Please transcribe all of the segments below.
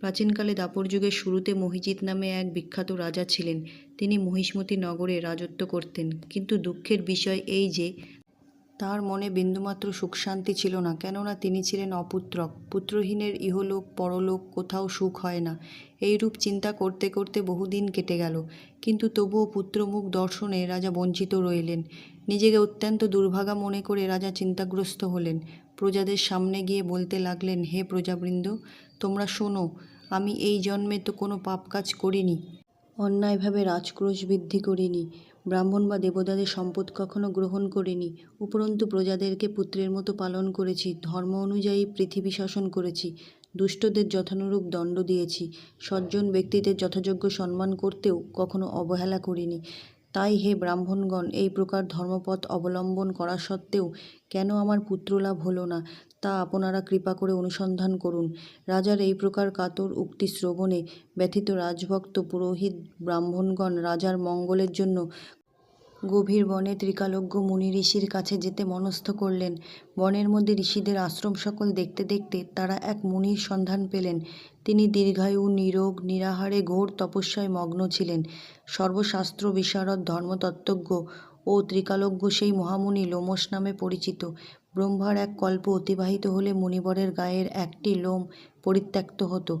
প্রাচীনকালে দাপর যুগের শুরুতে মহিজিৎ নামে এক বিখ্যাত রাজা ছিলেন। তিনি মহিষ্মতি নগরে রাজত্ব করতেন। কিন্তু দুঃখের বিষয় এই যে তার মনে বিন্দুমাত্র সুখ শান্তি ছিল না, কেননা তিনি ছিলেন অপুত্রক। পুত্রহীনের ইহলোক, পরলোক কোথাও সুখ হয় না। এইরূপ চিন্তা করতে করতে বহুদিন কেটে গেল। কিন্তু তবুও পুত্রমুখ দর্শনে রাজা বঞ্চিত রইলেন। নিজেকে অত্যন্ত দুর্ভাগা মনে করে রাজা চিন্তাগ্রস্ত হলেন। প্রজাদের সামনে গিয়ে বলতে লাগলেন, হে প্রজাবৃন্দ, তোমরা শোনো, আমি এই জন্মে তো কোনো পাপ কাজ করিনি। অন্যায়ভাবে রাজক্রোশ বৃদ্ধি করিনি। ব্রাহ্মণ বা দেবতাদের সম্পদ কখনো গ্রহণ করিনি, উপরন্তু প্রজাদেরকে পুত্রের মতো পালন করেছি, ধর্ম অনুযায়ী পৃথিবী শাসন করেছি, দুষ্টদের যথানুরূপ দণ্ড দিয়েছি, সজ্জন ব্যক্তিদের যথাযোগ্য সম্মান করতেও কখনো অবহেলা করিনি। তাই হে ব্রাহ্মণগণ, এই প্রকার ধর্মপথ অবলম্বন করা সত্ত্বেও কেন আমার পুত্রলাভ হলো না, তা আপনারা কৃপা করে অনুসন্ধান করুন। রাজার এই প্রকার কাতর উক্তি শ্রবণে ব্যথিত রাজভক্ত পুরোহিত ব্রাহ্মণগণ রাজার মঙ্গলের জন্য গভীর বনে ত্রিকালজ্ঞ মুনি ঋষির কাছে যেতে মনস্থ করলেন। বনের মধ্যে ঋষিদের আশ্রম সকল দেখতে দেখতে তারা এক মুনির সন্ধান পেলেন। তিনি দীর্ঘায়ু, নিরোগ, নিরাহারে, ঘোর তপস্যায় মগ্ন ছিলেন। সর্বশাস্ত্র, বিশারদ, ধর্মতত্ত্বজ্ঞ ও ত্রিকালজ্ঞ সেই মহামুনি লোমস নামে পরিচিত। ব্রহ্মার এক কল্প অতিবাহিত হলে মুনিবরের গায়ের একটি লোম পরিত্যক্ত হতো।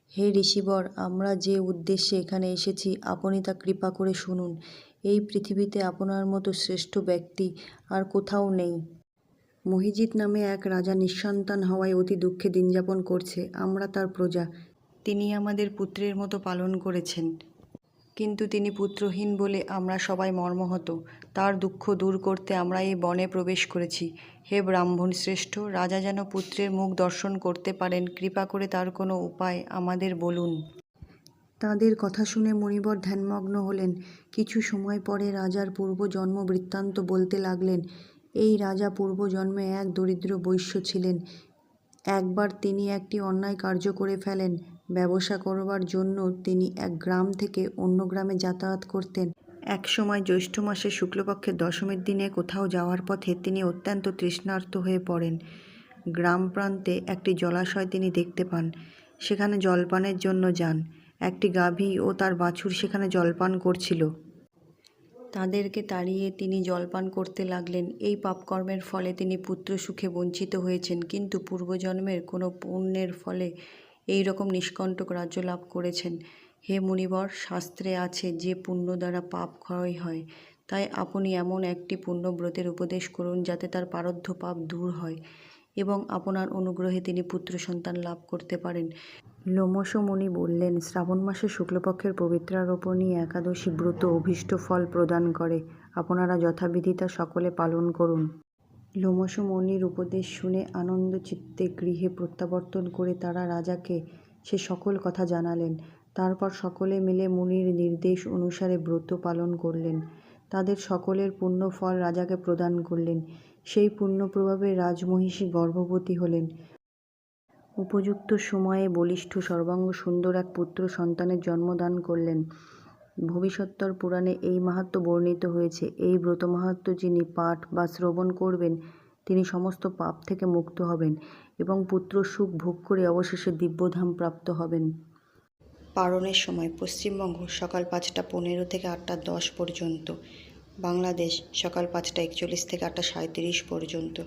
হে ঋষিবর, আমরা যে উদ্দেশ্যে এখানে এসেছি, আপনি তা কৃপা করে শুনুন। এই পৃথিবীতে আপনার মতো শ্রেষ্ঠ ব্যক্তি আর কোথাও নেই। মহিজিৎ নামে এক রাজা নিঃসন্তান হওয়ায় অতি দুঃখে দিনযাপন করছে। আমরা তার প্রজা। তিনি আমাদের পুত্রের মতো পালন করেছেন। কিন্তু তিনি পুত্রহীন বলে আমরা সবাই মর্মহত। তার দুঃখ দূর করতে আমরা এই বনে প্রবেশ করেছি। হে ব্রাহ্মণ শ্রেষ্ঠ, রাজা যেন পুত্রের মুখ দর্শন করতে পারেন, কৃপা করে তার কোনো উপায় আমাদের বলুন। তাদের কথা শুনে মণিবর ধ্যানমগ্ন হলেন। কিছু সময় পরে রাজার পূর্বজন্ম বৃত্তান্ত বলতে লাগলেন, এই রাজা পূর্বজন্মে এক দরিদ্র বৈশ্য ছিলেন। একবার তিনি একটি অন্যায় কার্য করে ফেলেন। ব্যবসা করবার জন্য তিনি এক গ্রাম থেকে অন্য গ্রামে যাতায়াত করতেন। এক সময় জ্যৈষ্ঠ মাসে শুক্লপক্ষের দশমীর দিনে কোথাও যাওয়ার পথে তিনি অত্যন্ত তৃষ্ণার্ত হয়ে পড়েন। গ্রাম প্রান্তে একটি জলাশয় তিনি দেখতে পান। সেখানে জলপানের জন্য যান। একটি গাভী ও তার বাছুর সেখানে জলপান করছিল। তাদেরকে তাড়িয়ে তিনি জলপান করতে লাগলেন। এই পাপকর্মের ফলে তিনি পুত্র সুখে বঞ্চিত হয়েছেন। কিন্তু পূর্বজন্মের কোনো পুণ্যের ফলে এই রকম নিষ্কণ্টক রাজ্য লাভ করেছেন। হে মুনিবর, শাস্ত্রে আছে যে পুণ্য দ্বারা পাপ ক্ষয় হয়, তাই আপনি এমন একটি পুণ্যব্রতের উপদেশ করুন যাতে তার পারদ্ধ পাপ দূর হয় এবং আপনার অনুগ্রহে তিনি পুত্র সন্তান লাভ করতে পারেন। লোমস মুনি বললেন, শ্রাবণ মাসে শুক্লপক্ষের পবিত্রারোপণী একাদশী ব্রত অভীষ্ট ফল প্রদান করে। আপনারা যথাবিধি তা সকলে পালন করুন। লোমস মুনির উপদেশ শুনে আনন্দ চিত্তে গৃহে প্রত্যাবর্তন করে তারা রাজাকে সে সকল কথা জানালেন। তারপর সকলে মিলে মুনির নির্দেশ অনুসারে ব্রত পালন করলেন। তাদের সকলের পুণ্য ফল রাজাকে প্রদান করলেন। সেই পুণ্য প্রভাবে রাজমহিষী গর্ভবতী হলেন। উপযুক্ত সময়ে বলিষ্ঠ সর্বাঙ্গ সুন্দর এক পুত্র সন্তানের জন্মদান করলেন। ভবিষ্যত্তর পুরাণে এই মাহাত্ম্য বর্ণিত হয়েছে। এই ব্রত মাহাত্ম্য যিনি পাঠ বা শ্রবণ করবেন, তিনি সমস্ত পাপ থেকে মুক্ত হবেন এবং পুত্র সুখ ভোগ করে অবশেষে দিব্যধাম প্রাপ্ত হবেন। পারণের সময় পশ্চিমবঙ্গ সকাল পাঁচটা পনেরো থেকে আটটা দশ পর্যন্ত, বাংলাদেশ সকাল পাঁচটা একচল্লিশ থেকে আটটা সাঁইত্রিশ পর্যন্ত।